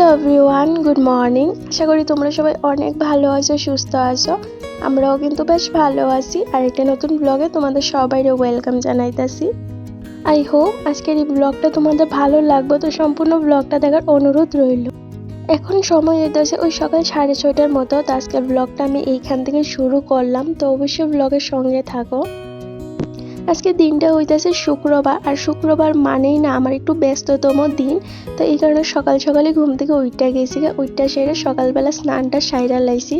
Everyone good morning আশা করি তোমরা সবাই অনেক ভালো আছো, সুস্থ আছো। আমরাও কিন্তু বেশ ভালো আছি। আর একটা নতুন ব্লগে তোমাদের সবাইরে ওয়েলকাম জানাইতাছি। আই হোপ আজকের এই ব্লগটা তোমাদের ভালো লাগবে। তো সম্পূর্ণ ব্লগটা দেখার অনুরোধ রইল। এখন সময় হইতেছে ওই সকাল সাড়ে ছয়টার মতো। তো আজকের ব্লগটা আমি এইখান থেকে শুরু করলাম। তো অবশ্যই ব্লগের সঙ্গে থাকো। আজকে দিনটা হইতেছে শুক্রবার, আর শুক্রবার মানেই না আমার একটু ব্যস্ততম দিন। তো এই কারণে সকাল সকালে ঘুম থেকে উইটা গেছি উইটা সেরে সকালবেলা স্নানটা সাইরা লাইছি।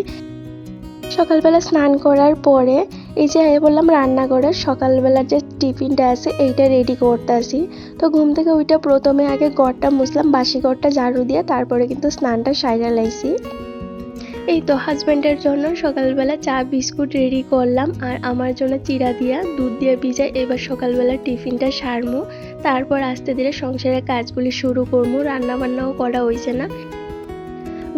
সকালবেলা স্নান করার পরে এই যে বললাম রান্নাঘরের সকালবেলার যে টিফিনটা আছে এইটা রেডি করতেছি। তো ঘুম থেকে ওইটা প্রথমে আগে গড়টা মুছলাম, বাসি গড়টা ঝাড়ু দিয়ে তারপরে কিন্তু স্নানটা সাইরা লাইছি। এই তো হাজব্যান্ডের জন্য সকালবেলা চা, বিস্কুট রেডি করলাম আর আমার জন্য চিরা দিয়া, দুধ দিয়ে ভিজাই এবার সকালবেলা টিফিনটা সারমু। তারপর আস্তে ধীরে সংসারের কাজগুলি শুরু করব রান্নাবান্নাও করা হয়েছে না।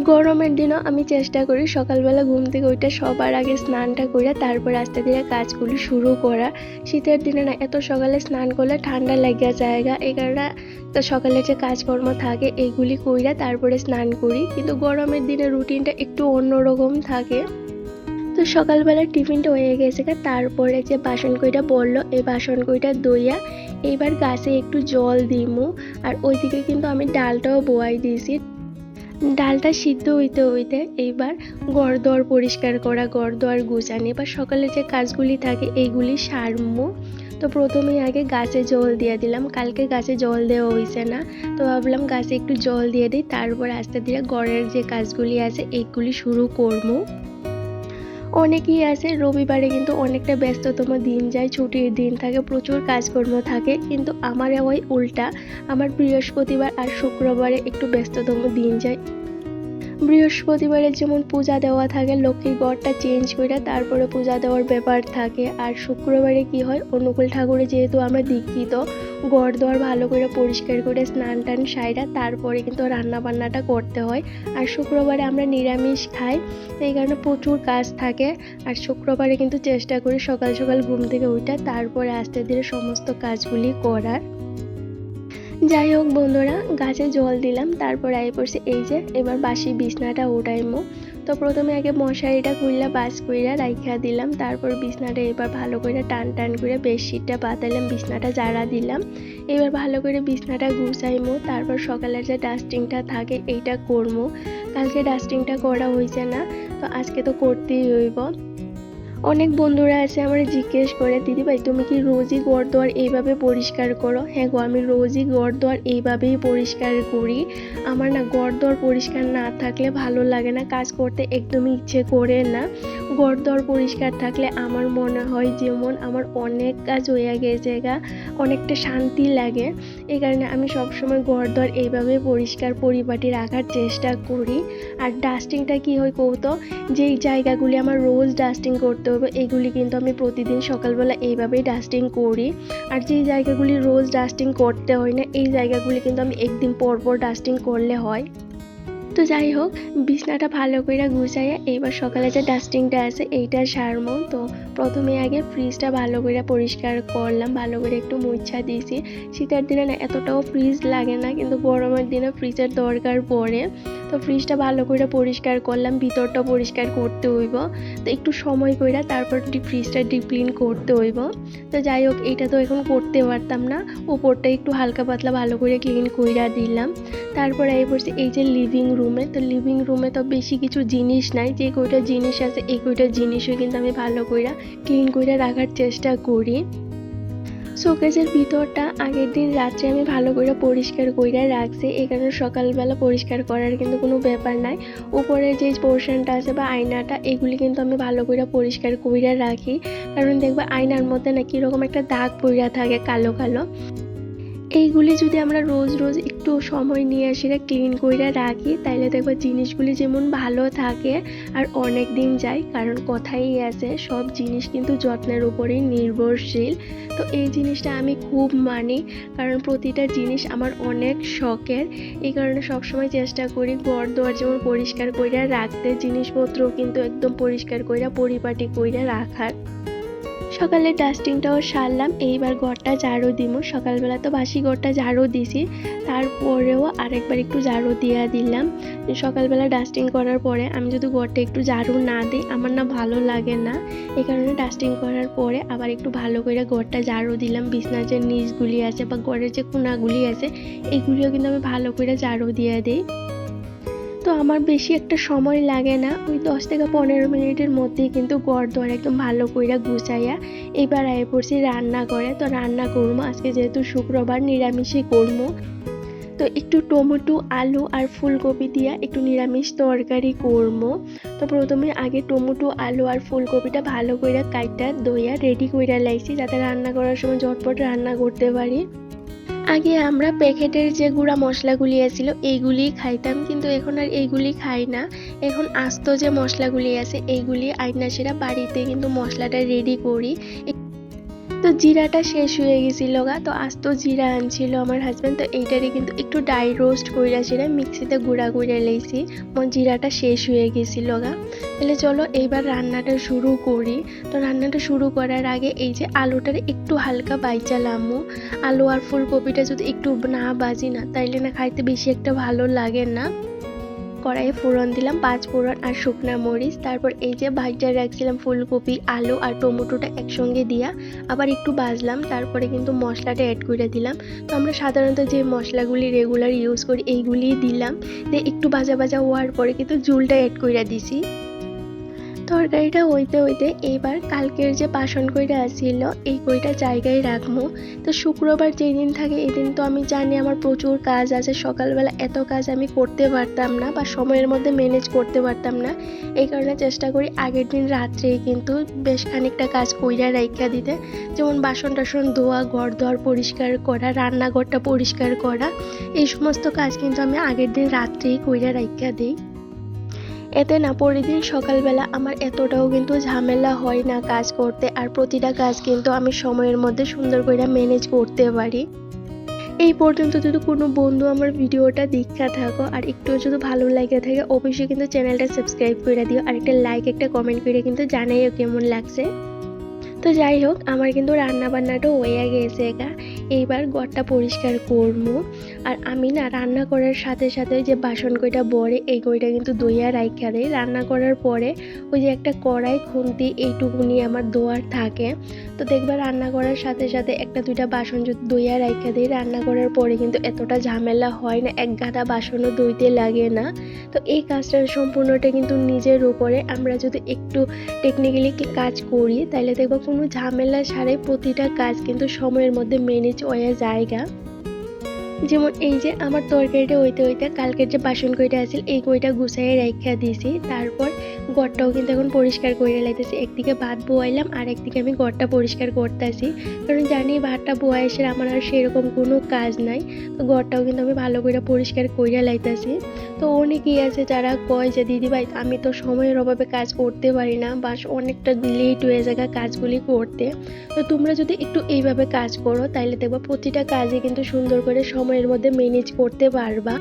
গরমের দিনও আমি চেষ্টা করি সকালবেলা ঘুম থেকে ওইটা সবার আগে স্নানটা করে তারপর আস্তে ধীরে কাজগুলি শুরু করা। শীতের দিনে না, এত সকালে স্নান করলে ঠান্ডা লাগিয়া জায়গা এই কারণে তো সকালে যে কাজকর্ম থাকে এইগুলি কইরা তারপরে স্নান করি। কিন্তু গরমের দিনে রুটিনটা একটু অন্যরকম থাকে। তো সকালবেলা টিফিনটা হয়ে গেছে তারপরে যে বাসন কইটা বলল এই বাসন কইটা দইয়া এইবার গাছে একটু জল দিমু। আর ওইদিকে কিন্তু আমি ডালটাও বোয়াই দিয়েছি। ডালটা সিদ্ধ হইতে হইতে এইবার গড়দর পরিষ্কার করা গড়দর গুছানি বা সকালে যে কাজগুলি থাকে এইগুলি সারমো। তো প্রথমেই আগে গাছে জল দিয়ে দিলাম। কালকে গাছে জল দেওয়া হয়েছে না। তো ভাবলাম গাছে একটু জল দিয়ে দিই। তারপর আস্তে ধীরে গড়ের যে কাজগুলি আছে এইগুলি শুরু করব অনেকেই আছে, রবিবারে কিন্তু অনেকটা ব্যস্ততম দিন যায়, ছুটির দিন থাকে, প্রচুর কাজকর্ম থাকে, কিন্তু আমার ওই উল্টা। আমার বৃহস্পতিবার আর শুক্রবারে একটু ব্যস্ততম দিন যায়। বৃহস্পতিবারে যেমন পূজা দেওয়া থাকে, লক্ষ্মীর গড়টা চেঞ্জ করে তারপরে পূজা দেওয়ার ব্যাপার থাকে। আর শুক্রবারে কি হয়, অনুকূল ঠাকুরে যেহেতু আমরা দীক্ষিত গড় দর ভালো করে পরিষ্কার করে স্নান টান সাইরা তারপরে কিন্তু রান্না বান্নাটা করতে হয়। আর শুক্রবারে আমরা নিরামিষ খাই, এই কারণে প্রচুর কাজ থাকে। আর শুক্রবারে কিন্তু চেষ্টা করি সকাল সকাল ঘুম থেকে উঠে তারপরে আস্তে ধীরে সমস্ত কাজগুলি করার। যাই হোক বন্ধুরা, গাছে জল দিলাম, তারপর আই পড়ছে এই যে, এবার বাসি বিছনাটা উঠাইমো। তো প্রথমে আগে মশারিটা খুললা বাস কইরা রাইখা দিলাম, তারপর বিছনাটা এবার ভালো করে টান টান করে বেডশিটটা পাতালাম বিছনাটা জারা দিলাম। এবার ভালো করে বিছনাটা গুছাইমো, তারপর সকালের যে ডাস্টিংটা থাকে এইটা করব কালকে ডাস্টিংটা করা হয়েছে না, তো আজকে তো করতেই হইব। অনেক বন্ধুরা আছে আমার জিজ্ঞেস করে দিদি ভাই তুমি কি রোজই ঘর দোয়ার এইভাবে পরিষ্কার করো? হ্যাঁ গো, আমি রোজই ঘর দোয়ার এইভাবেই পরিষ্কার করি। আমার না ঘর দোয়ার পরিষ্কার না থাকলে ভালো লাগে না, কাজ করতে একদমই ইচ্ছে করে না। ঘর দোয়ার পরিষ্কার থাকলে আমার মনে হয় যেমন আমার অনেক কাজ হয়ে গেছে গা, অনেকটা শান্তি লাগে। এই কারণে আমি সবসময় ঘর দোয়ার এইভাবে পরিষ্কার পরিপাটি রাখার চেষ্টা করি। আর ডাস্টিংটা কি হয় কৌতো যেই জায়গাগুলি আমার রোজ ডাস্টিং করতে হবে এগুলি কিন্তু আমি প্রতিদিন সকালবেলা এইভাবেই ডাস্টিং করি। আর যেই জায়গাগুলি রোজ ডাস্টিং করতে হয় না, এই জায়গাগুলি কিন্তু আমি একদিন পর পর ডাস্টিং করলে হয়। তো যাই হোক, বিছনাটা ভালো করে গুছাইয়া এইবার সকালে যে ডাস্টিংটা আছে, এইটা সারমো। তো প্রথমে আগে ফ্রিজটা ভালো করে পরিষ্কার করলাম, ভালো করে একটু মুছা দিয়েছি শীতের দিনে না এতটাও ফ্রিজ লাগে না, কিন্তু গরমের দিনে ফ্রিজের দরকার পড়ে। তো ফ্রিজটা ভালো করে পরিষ্কার করলাম ভিতরটা পরিষ্কার করতে হইব। তো একটু সময় কইরা তারপর ফ্রিজটা ডিপ ক্লিন করতে হইব। তো যাই হোক এটা তো এখন করতে পারতাম না। উপরটা একটু হালকা পাতলা ভালো করে ক্লিন কইরা দিলাম। তারপরে এই পড়ছি এই যে লিভিং রুমে তো লিভিং রুমে তো বেশি কিছু জিনিস নাই, যে কয়টা জিনিস আছে, এই কয়টা জিনিসও কিন্তু আমি ভালো কইরা ক্লিন করে রাখার চেষ্টা করি। শোকেজের ভিতরটা আগের দিন রাত্রে আমি ভালো করে পরিষ্কার কইরা রাখছি, এই কারণে সকালবেলা পরিষ্কার করার কিন্তু কোনো ব্যাপার নাই। উপরে যে পোর্শনটা আছে বা আয়নাটা, এগুলি কিন্তু আমি ভালো করে পরিষ্কার কইরা রাখি। কারণ দেখবে আয়নার মধ্যে না কীরকম একটা দাগ পইরা থাকে কালো কালো। এইগুলি যদি আমরা রোজ রোজ একটু সময় নিয়ে আসি ক্লিন করে রাখি, তাইলে দেখব জিনিসগুলি যেমন ভালো থাকে আর অনেক দিন যায়। কারণ কথাই আছে, সব জিনিস কিন্তু যত্নের উপরেই নির্ভরশীল। তো এই জিনিসটা আমি খুব মানি, কারণ প্রতিটা জিনিস আমার অনেক শখের। এই কারণে সবসময় চেষ্টা করি ঘর দোয়ার যেমন পরিষ্কার কইরা রাখতে জিনিসপত্র কিন্তু একদম পরিষ্কার কইরা, পরিপাটি কইরা রাখার। সকালে ডাস্টিংটাও সারলাম, এইবার ঘরটা ঝাড়ু দিব সকালবেলা তো বাসি ঘরটা ঝাড়ু দিছি, তারপরেও আরেকবার একটু ঝাড়ু দিয়ে দিলাম। সকালবেলা ডাস্টিং করার পরে আমি যদি ঘরটা একটু ঝাড়ু না দিই, আমার না ভালো লাগে না। এই কারণে ডাস্টিং করার পরে আবার একটু ভালো করে ঘরটা ঝাড়ু দিলাম। বিছনার যে নিচগুলি আছে বা ঘরের যে কোনাগুলি আছে, এগুলিও কিন্তু আমি ভালো করে ঝাড়ু দিয়ে দিই। তো আমার বেশি একটা সময় লাগে না। ওই দশ থেকে পনেরো মিনিটের মধ্যেই কিন্তু গড় দর একদম ভালো কইরা গুছাইয়া এবার আয় পড়ছি রান্না করে তো রান্না করব, আজকে যেহেতু শুক্রবার, নিরামিষই করব। তো একটু টমেটো, আলু আর ফুলকপি দিয়া একটু নিরামিষ তরকারি করব। তো প্রথমে আগে টমেটো, আলু আর ফুলকপিটা ভালো করে কাইটা দইয়া রেডি কইরা লাইছি, যাতে রান্না করার সময় ঝটপট রান্না করতে পারি। আগে আমরা প্যাকেটের যে গুঁড়া মশলাগুলি আছিল, এইগুলি খাইতাম, কিন্তু এখন আর এইগুলি খাই না। এখন আস্ত যে মশলাগুলি আছে, এইগুলি আইনা সেরা বাড়িতে কিন্তু মশলাটা রেডি করি। জিরাটা শেষ হয়ে গেছিল গা, তো আস্ত জিরা আনছিল আমার হাজব্যান্ড তো এইটারে কিন্তু একটু ডাই রোস্ট কইরা সেরা মিক্সিতে গুঁড়া করে লাইছি মন জিরাটা শেষ হয়ে গেছিল গা। তাহলে চলো এইবার রান্নাটা শুরু করি। তো রান্নাটা শুরু করার আগে এই যে আলুটার একটু হালকা বাইচালামো। আলু আর ফুলকপিটা যদি একটু না বাজি না, তাইলে না খাইতে বেশি একটা ভালো লাগে না। কড়াইয়ে ফোড়ন দিলাম, পাঁচ ফোড়ন আর শুকনা মরিচ। তারপর এই যে ভাজটা রাখছিলাম, ফুলকপি, আলু আর টমেটোটা একসঙ্গে দিয়া আবার একটু বাজলাম তারপরে কিন্তু মশলাটা অ্যাড করে দিলাম। তো আমরা সাধারণত যে মশলাগুলি রেগুলার ইউজ করি, এইগুলিই দিলাম। দিয়ে একটু ভাজা ভাজা হওয়ার পরে কিন্তু জুলটা অ্যাড করে দিছি। তরকারিটা হইতে হইতে এইবার কালকের যে বাসন কইটা আসছিল এই কইটা জায়গায় রাখব তো শুক্রবার যেই দিন থাকে এদিন তো আমি জানি আমার প্রচুর কাজ আছে, সকালবেলা এত কাজ আমি করতে পারতাম না বা সময়ের মধ্যে ম্যানেজ করতে পারতাম না। এই কারণে চেষ্টা করি আগের দিন রাত্রেই কিন্তু বেশ খানিকটা কাজ কইরা রাইখা দিতে। যেমন বাসন টাসন ধোয়া, ঘর ধোয়ার পরিষ্কার করা, রান্নাঘরটা পরিষ্কার করা, এই সমস্ত কাজ কিন্তু আমি আগের দিন রাত্রেই কইরা রাইখা দিই। এতে না, প্রতিদিন সকালবেলা আমার এতটাও কিন্তু ঝামেলা হয় না কাজ করতে, আর প্রতিটা কাজ কিন্তু আমি সময়ের মধ্যে সুন্দর করে ম্যানেজ করতে পারি। এই পর্যন্ত যদি কোনো বন্ধু আমার ভিডিওটা দীক্ষা থাকো, আর একটু যদি ভালো লাগে থাকে, অবশ্যই কিন্তু চ্যানেলটা সাবস্ক্রাইব করে দিও, আর একটা লাইক একটা কমেন্ট করে কিন্তু জানাইও কেমন লাগছে। তো যাই হোক, আমার কিন্তু রান্না বান্নাটাও হয়ে গেছে একা এইবার ঘরটা পরিষ্কার করব। আর আমি না রান্না করার সাথে সাথে যে বাসন কইটা বড়ে, এই কইটা কিন্তু দইয়া রাইখা দেয় রান্না করার পরে ওই যে একটা কড়াই, খুন্তি, এইটুকুনি আমার দোয়ার থাকে। তো দেখবা রান্না করার সাথে সাথে একটা দুইটা বাসন যদি দইয়া রাইখা দিই, রান্না করার পরে কিন্তু এতটা ঝামেলা হয় না, এক গাদা বাসনও দইতে লাগে না। তো এই কাজটা সম্পূর্ণটা কিন্তু নিজের উপরে। আমরা যদি একটু টেকনিক্যালি কাজ করি তাহলে দেখব কোনো ঝামেলা ছাড়াই প্রতিটা কাজ কিন্তু সময়ের মধ্যে ম্যানেজ হয়ে জায়গা। যেমন এই যে আমার তরকারিটা ওইতে ওইতে কালকের যে বাসন কইটা আছে এই কইটা গুছাইয়ে রেখা দিয়েছি তারপর গড়টাও কিন্তু এখন পরিষ্কার করে লাইতেছি। একদিকে ভাত বোয়াইলাম, আর একদিকে আমি গড়টা পরিষ্কার করতেছি। কারণ জানি ভাতটা বোয়া এসে আমার আর সেরকম কোনো কাজ নাই। তো গড়টাও কিন্তু আমি ভালো করে পরিষ্কার করে লাইতেছি। তো অনেকেই আছে যারা কয় যে, দিদি ভাই, আমি তো সময়ের অভাবে কাজ করতে পারি না বা অনেকটা লেট হয়ে যায় কাজগুলি করতে। তো তোমরা যদি একটু এইভাবে কাজ করো তাহলে দেখবা প্রতিটা কাজে কিন্তু সুন্দর করে সময়ের মধ্যে ম্যানেজ করতে পারবা।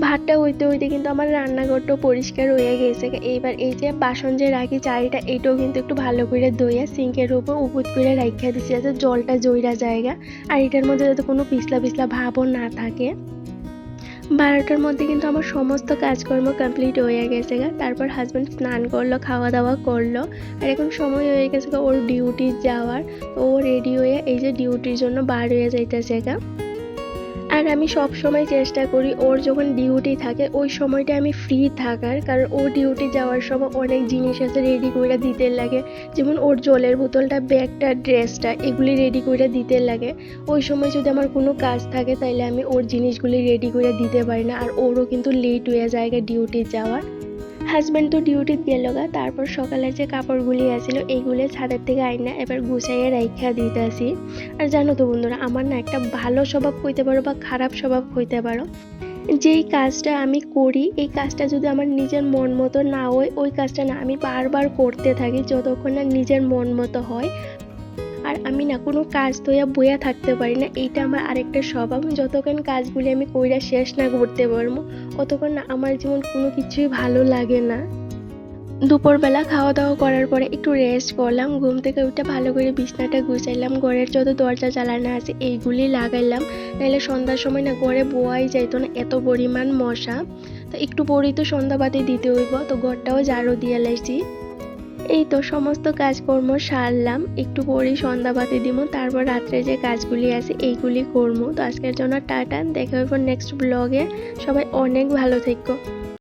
ভাতটা হইতে হইতে কিন্তু আমার রান্নাঘরটাও পরিষ্কার হয়ে গেছে। এইবার এই যে বাসন যে রাখি চারিটা এইটাও কিন্তু একটু ভালো করে দইয়া সিঙ্কের উপর উপুত করে রাখিয়া দিচ্ছি যাতে জলটা জইরা জায়গা আর এটার মধ্যে যাতে কোনো পিছলা পিছলা ভাবও না থাকে। বারোটার মধ্যে কিন্তু আমার সমস্ত কাজকর্ম কমপ্লিট হয়ে গেছে গা। তারপর হাজব্যান্ড স্নান করল খাওয়া দাওয়া করল। আর এখন সময় হয়ে গেছে গা ওর ডিউটি যাওয়ার। ও রেডি হয়ে এই যে ডিউটির জন্য বার হয়ে যাইতেছে গা। আর আমি সব সময় চেষ্টা করি, ওর যখন ডিউটি থাকে, ওই সময়টা আমি ফ্রি থাকার। কারণ ও ডিউটি যাওয়ার সময় অনেক জিনিস আছে রেডি করে দিতে লাগে। যেমন ওর জলের বোতলটা, ব্যাগটা, ড্রেসটা, এগুলি রেডি করে দিতে লাগে। ওই সময় যদি আমার কোনো কাজ থাকে, তাইলে আমি ওর জিনিসগুলি রেডি করে দিতে পারি না। আর ওরও কিন্তু লেট হয়ে যায় ডিউটি যাওয়ার। হাজব্যান্ড তো ডিউটিতে গেল গা, তারপর সকালে যে কাপড়গুলি আছিল, এইগুলো ছাদের থেকে আইনা এবার গুছাইয়ে রাইখা দিতেছি। আর জানো তো বন্ধুরা, আমার না একটা ভালো স্বভাব হইতে পারো বা খারাপ স্বভাব হইতে পারো। যেই কাজটা আমি করি, এই কাজটা যদি আমার নিজের মন মতো না হয়, ওই কাজটা না আমি বারবার করতে থাকি, যতক্ষণ না নিজের মন মতো হয়। আমি না কোনো কাজ তোয়া বইয়া থাকতে পারি না। এইটা আমার আরেকটা স্বভাব। যতক্ষণ কাজগুলি আমি কইরা শেষ না করতে পারব, অতক্ষণ না আমার যেমন কোনো কিছুই ভালো লাগে না। দুপুরবেলা খাওয়া দাওয়া করার পরে একটু রেস্ট করলাম। ঘুম থেকে উঠে ভালো করে বিছনাটা গুছাইলাম। ঘরের যত দরজা জ্বালানো আছে, এইগুলি লাগাইলাম। নাহলে সন্ধ্যার সময় না ঘরে বোয়াই যাইত না, এত পরিমাণ মশা। তো একটু পরেই তো সন্ধ্যাবাতি দিতে হইব, তো ঘরটাও ঝাড়ু দিয়ে লাইছি। এই তো সমস্ত কাজকর্ম সারলাম। একটু পরেই সন্ধ্যাবাতি দিব তারপর রাত্রে যে কাজগুলি আছে এইগুলি করব তো আজকের জন্য টাটা, দেখা হইব নেক্সট ব্লগে সবাই অনেক ভালো থেকো।